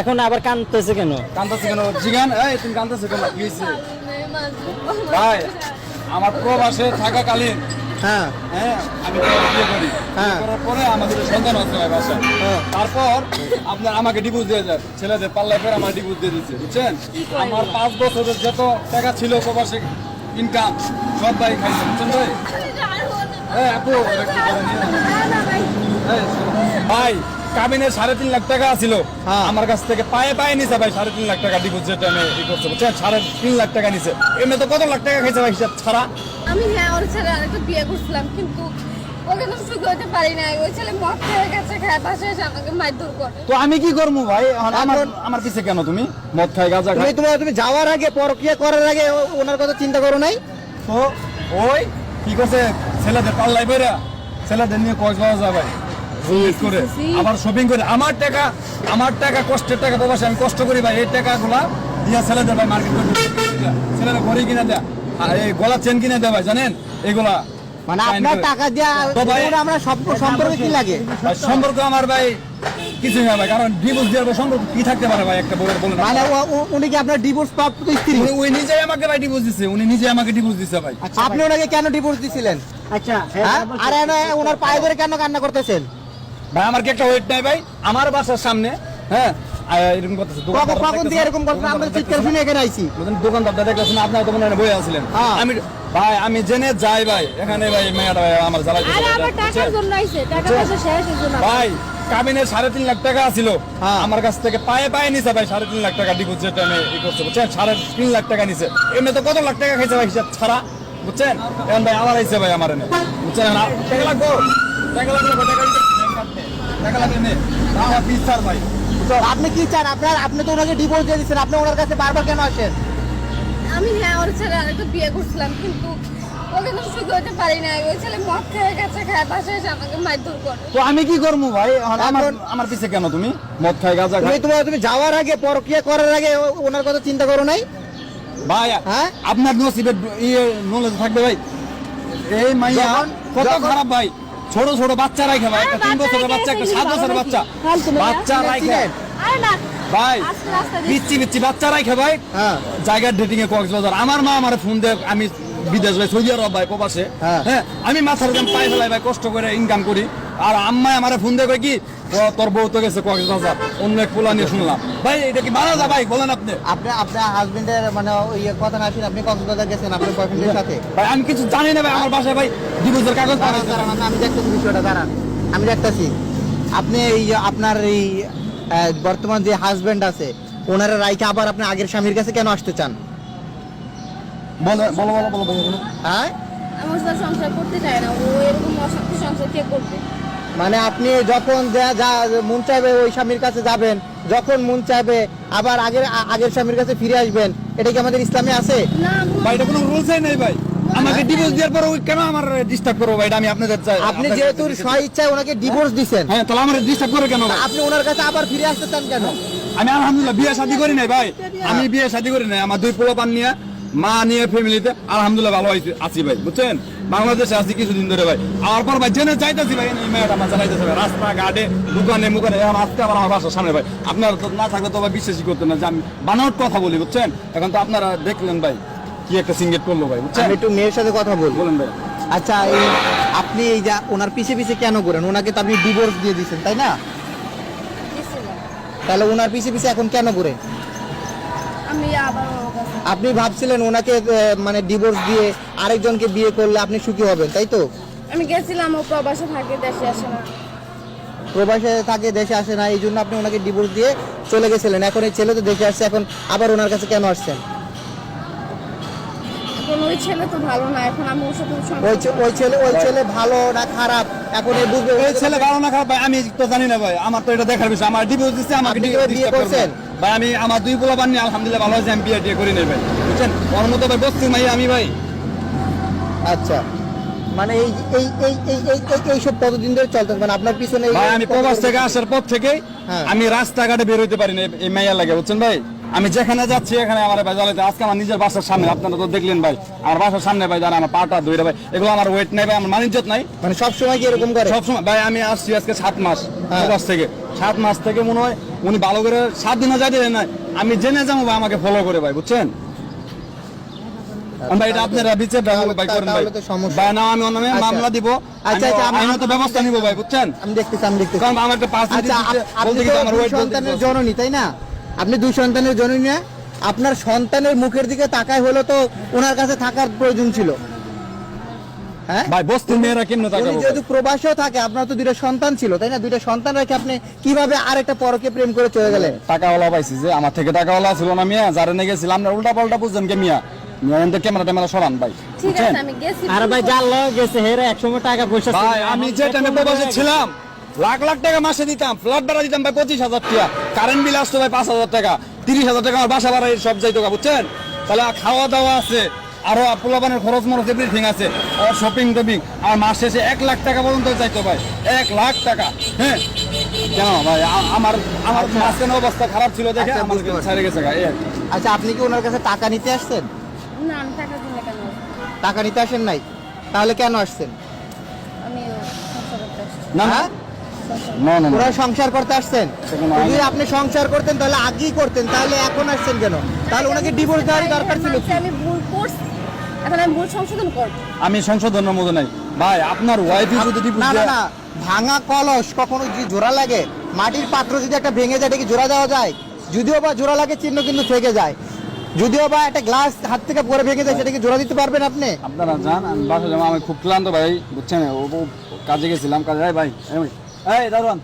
এখন আবার কেন কেন জিগান ভাই আমার হ্যাঁ হ্যাঁ আমি পরে আমাদের সন্তান। তারপর আপনার আমাকে ডিভোর্স দিয়ে যায় ছেলেদের পাল্লায় ফের আমার ডিভোর্স দিয়ে দিচ্ছে বুঝছেন? আমার পাঁচ বছরের যত টাকা ছিল প্রবাসে ইনকাম সব ভাই খাইছে। বুঝছেন ভাই ভাই কাবিনের সাড়ে তিন লাখ টাকা ছিল হ্যাঁ। আমার কাছ থেকে পায়ে পায়ে নিছে ভাই সাড়ে তিন লাখ টাকা ডিপোজিট আমি ই করছে বুঝছেন? সাড়ে তিন লাখ টাকা নিছে। এমনি তো কত লাখ টাকা খাইছে ভাই হিসাব ছাড়া? আমি হ্যাঁ ওর ছেলে আরেকটা বিয়ে করছিলাম কিন্তু ওকে তো সুখ পারি না ওই ছেলে মদ খেয়ে গেছে খায় বাসায় এসে আমাকে মারধর করে। তো আমি কি করব ভাই? এখন আমার আমার পিছে কেন তুমি? মদ খাই গাঁজা তুমি তুমি যাওয়ার আগে পরক্রিয়া করার আগে ওনার কথা চিন্তা করো নাই? তো ওই কি করছে? ছেলেদের পাল্লাই বেরা ছেলেদের নিয়ে কক্সবাজার আমার করে। আবার শপিং করে। আমার টাকা আমার টাকা কষ্টের টাকা প্রবাসে আমি কষ্ট করি ভাই এই টাকাগুলা দিয়া ছেলেদের ভাই মার্কেট করে ছেলেদের ঘড়ি কিনে দেয়া। আর এই গলা চেন কিনে দেয় ভাই জানেন? এগুলা মানে আপনার টাকা দিয়া আমরা সম্পর্কে কি লাগে? সম্পর্ক আমার ভাই কিছুই না ভাই কারণ ডিভোর্স দেওয়ার সম্পর্ক কি থাকতে পারে ভাই? একটা বউয়ের বলেন মানে উনি কি আপনার ডিভোর্স প্রাপ্ত স্ত্রী? উনি নিজেই আমাকে ভাই ডিভোর্স দিচ্ছে উনি নিজে আমাকে ডিভোর্স দিচ্ছে ভাই। আপনি ওনাকে কেন ডিভোর্স দিছিলেন? আচ্ছা হ্যাঁ? আর এনে ওনার পায়ে ধরে কেন কান্না করতেছেন? ভাই আমার কি একটা ওয়েট নাই ভাই? আমার বাসার সামনে হ্যাঁ? এরকম করতেছে কখন কখন এরকম করতেন আমরা চিৎকার শুনে এখানে আইছি। দোকানদারটা দেখতেছেন আপনার তো মনে বই আছিলেন। হ্যাঁ। আমি ভাই আমি জেনে যাই ভাই এখানে ভাই মেয়েটা ভাই আমার জ্বালাই ভাই, আমার টাকার জন্য আইছে টাকা পয়সা শেষের জন্য ভাই কাবিনের সাড়ে তিন লাখ টাকা ছিল। হ্যাঁ। আমার কাছ থেকে পায়ে পায়ে নিছে ভাই সাড়ে তিন লাখ টাকা ডিপোজিট আমি ই করছে বুঝছেন? সাড়ে তিন লাখ টাকা নিছে। এমনি তো কত লাখ টাকা খাইছে ভাই হিসাব ছাড়া? বুঝছেন? এখন ভাই আমার আইছে ভাই আমার এনে বুঝছেন? টাকা লাগবো? টাকা টাকা দিতে টাকা নে। আমার ভাই? আপনি কি চান? আপনার আপনি তো ওনাকে ডিভোর্স দিয়ে দিচ্ছেন আপনি ওনার কাছে বারবার কেন আসেন? আমি হ্যাঁ ওর ছেলে আরেকটা বিয়ে করছিলাম কিন্তু ওকে তো সুখ হতে পারি না ওই ছেলে মদ খেয়ে গেছে খায় বাসায় এসে আমাকে মারধর করে। তো আমি কি করব ভাই? আমার এখন- আমার পিছে কেন তুমি? মদ খাই গাঁজা তুমি তুমি যাওয়ার আগে করার আগে ও- ওনার কথা চিন্তা করো নাই? ভাই হ্যাঁ? আপনার নসিবে ইয়ে নলেজ থাকবে ভাই। এই মাইয়া কত খারাপ ভাই। ছোট ছোট বাচ্চা রাখে ভাই একটা তিন বছরের বাচ্চা বাচ্চা একটা সাত বছরের বাচ্চা। বাচ্চা রাখে ভাই আস্তে আস্তে দিস। পিচ্ছি পিচ্ছি বাচ্চা রাখে ভাই। হ্যাঁ। জায়গার ডেটিং এ কক্সবাজার। আমার মা আমার ফোন দেয় আমি বিদেশ ভাই সৌদি আরব ভাই প্রবাসে। হ্যাঁ। হ্যাঁ আমি মাথার দাম পাই ফেলাই ভাই কষ্ট করে ইনকাম করি। আর আম্মাই আমার ফোন দেয় কি তোর বউ তো গেছে কক্সবাজার অন্য এক পোলা নিয়ে শুনলাম। ভাই এটা কি মানা যা ভাই? বলেন আপনি। আপনি আপনার হাজবেন্ডের মানে ওই কথা না আপনি কক্সবাজার গেছেন আপনার বয়ফ্রেন্ডের সাথে? ভাই আমি কিছু জানি না ভাই আমার বাসায় ভাই ডিভোর্সের কাগজ আমি দেখতেছি বিষয়টা দাঁড়ান। আমি দেখতেছি। আপনি এই আপনার এই বর্তমান যে হাজবেন্ড আছে ওনারা রাইকে আবার আপনি আগের স্বামীর কাছে কেন আসতে চান? বলো বলো বলো বলো বলো বলো। হ্যাঁ? আমি সাথে সংসার করতে চাই না ও এরকম অশান্তি সংসার কে করবে? মানে আপনি যখন যা যা মন চাইবে ওই স্বামীর কাছে যাবেন যখন মন চাইবে আবার আগের আগের স্বামীর কাছে ফিরে আসবেন এটা কি আমাদের ইসলামে আছে? না ভাই এটা কোনো রুলসই নাই ভাই। আমাকে ডিভোর্স দেওয়ার পর ওই কেন আমার ডিস্টার্ব করব ভাই? এটা আমি আপনাদের চাই। আপনি যেহেতু স্ব ইচ্ছায় ওনাকে ডিভোর্স দিচ্ছেন হ্যাঁ তাহলে আমার ডিস্টার্ব করে কেন? আপনি ওনার কাছে আবার ফিরে আসতে চান কেন? আমি আলহামদুলিল্লাহ বিয়ে শাদী করি নাই ভাই। আমি বিয়ে শাদী করি নাই। আমার দুই পোলা পান নিয়ে মা নিয়ে ফ্যামিলিতে আলহামদুলিল্লাহ ভালো হয়েছে আছি ভাই বুঝছেন? বাংলাদেশে আছি কিছুদিন ধরে ভাই। আর পর ভাই জেনে চাইতেছি ভাই এই মেয়েটা আমার চালাইতেছে ভাই রাস্তা ঘাটে দোকানে মুখানে এখন আজকে আবার আমার বাসার সামনে ভাই। আপনারা তো না থাকলে তো বিশ্বাসই করতেন না যে আমি বানাওয়ার কথা বলি বুঝছেন? এখন তো আপনারা দেখলেন ভাই কি একটা সিঙ্গেট করল ভাই আমি একটু মেয়ের সাথে কথা বলব বলেন ভাই। আচ্ছা এই আপনি এই যা ওনার পিছে পিছে কেন করেন? ওনাকে তো আপনি ডিভোর্স দিয়ে দিচ্ছেন তাই না? তাহলে ওনার পিছে পিছে এখন কেন করেন আমি আবার আপনি ভাবছিলেন ওনাকে মানে ডিভোর্স দিয়ে আরেকজনকে বিয়ে করলে আপনি সুখী হবেন তাই তো? আমি গেছিলাম ও প্রবাসে থাকে দেশে আসে না। প্রবাসে থাকে দেশে আসে না এই জন্য আপনি ওনাকে ডিভোর্স দিয়ে চলে গেছিলেন। এখন এই ছেলে তো দেশে আসছে এখন আবার ওনার কাছে কেন আসছেন? ওই ছেলে তো ভালো না এখন আমি ওর সাথে ওই ওই ছেলে ওই ছেলে ভালো না খারাপ? এখন এই বুঝবে এই ছেলে ভালো না খারাপ ভাই আমি তো জানি না ভাই আমার তো এটা দেখার বিষয়। আমার ডিভোর্স দিচ্ছে আমাকে বিয়ে করছেন? ভাই আমি আমার দুই পোলা বানিয়ে আলহামদুলিল্লাহ ভালো হয়েছে আমি বিয়ে টিয়ে করি নাই ভাই। বুঝছেন? ওর মতো ভাই বস্তি মাই আমি ভাই। আচ্ছা। মানে এই এই এই এই এই এই কতদিন ধরে মানে আপনার পিছনে ভাই আমি প্রবাস থেকে আসার পর থেকেই হ্যাঁ। আমি রাস্তাঘাটে বের হইতে পারি না এই- এই মাইয়া লাগে বুঝছেন ভাই? আমি যেখানে যাচ্ছি এখানে আমার ভাই জ্বালাইতে। আজকে আমার নিজের বাসার সামনে আপনারা তো দেখলেন ভাই। আমার বাসার সামনে ভাই যারা আমার পাটা ধরে ভাই এগুলো আমার ওয়েট নেই ভাই আমার মানিজ্যত নাই। মানে সবসময় কি এরকম করে? সবসময় ভাই আমি আসছি আজকে সাত মাস হ্যাঁ। প্রবাস থেকে। সাত মাস থেকে মনে হয় উনি ভালো করে সাত দিনও যাইতে দেন নাই। আমি জেনে যাব ভাই আমাকে ফলো করে ভাই বুঝছেন? ভাই এটা আপনারা বিচার ভাই করেন ভাই। তাহলে তো সমস্যা। ভাই না আমি অন্য আচ্ছা। মামলা দিব। আচ্ছা, আচ্ছা, আমি- আমি তো ব্যবস্থা নিব ভাই বুঝছেন? আমি দেখতেছি আমি দেখতেছি। কারণ আমার একটা আচ্ছা বলতে গেলে আমার ওয়েট সন্তানের জননী তাই না? আপনি দুই সন্তানের জননী না আপনার সন্তানের মুখের দিকে তাকায় হলো তো ওনার কাছে থাকার প্রয়োজন ছিল। হ্যাঁ? ভাই বস্তির মেয়েরা কেমনে তাকাবো? যেহেতু প্রবাসেও থাকে আপনার তো দুইটা সন্তান ছিল তাই না? দুইটা সন্তান রেখে আপনি কীভাবে আরেকটা পরকে প্রেম করে চলে গেলেন? টাকাওয়ালা পাইছি যে আমার থেকে টাকাওয়ালা ছিল না মিয়া যারা নিয়ে গেছিলাম না উল্টা পাল্টা বুঝছেন কে মিয়া? আমি গেছি। আর ভাই যার লয়ে গেছে হেরা একসময় টাকা পয়সা ছিল ভাই না, আমি এখন যে টাইমে প্রবাসে ছিলাম লাখ লাখ টাকা মাসে দিতাম ফ্ল্যাট ভাড়া দিতাম ভাই পঁচিশ হাজার টাকা কারেন্ট বিল আসতো ভাই পাঁচ হাজার টাকা তিরিশ হাজার টাকা আমার বাসা ভাড়া সব যাইতো গা, বুঝছেন? তাহলে খাওয়া দাওয়া আছে আরও পোলাপানের খরচ মরচ এভরিথিং আছে আর শপিং টপিং আর মাস শেষে এক লাখ টাকা পর্যন্ত চাইতো ভাই এক লাখ টাকা হ্যাঁ? কেন ভাই আমার আমার মাঝখানে অবস্থা খারাপ ছিল দেখে আচ্ছা, আমার ছেড়ে গেছে। আচ্ছা আপনি কি ওনার কাছে টাকা নিতে আসছেন? না আমি টাকা টাকা নিতে আসেন নাই? তাহলে কেন আসছেন? আমি না না? না না, না ওরা সংসার করতে আসছেন। যদি আমি- আপনি সংসার করতেন তাহলে আগেই করতেন তাহলে এখন আসছেন কেন? তাহলে ওনাকে ডিভোর্স দেওয়ারই দরকার ছিল আমি ভুল করছি। এখন আমি ভুল সংশোধন করব। আমি সংশোধনের মতো নাই। ভাই আপনার ওয়াইফই যদি ডিভোর্স না দেয় না ভাঙা কলস কখনো যদি জোড়া লাগে মাটির পাত্র যদি একটা ভেঙে যায় এটা কি জোড়া দেওয়া যায়? যদিও বা জোড়া লাগে চিহ্ন কিন্তু থেকে যায়। যদিও বা একটা গ্লাস হাত থেকে পরে ভেঙে যায় সেটা কি জোড়া দিতে পারবেন আপনি? আপনারা যান আমি বাসা যাব আমি খুব ক্লান্ত ভাই বুঝছেন? ও ও কাজে গেছিলাম কাজে ভাই এই, এই দারোয়ান।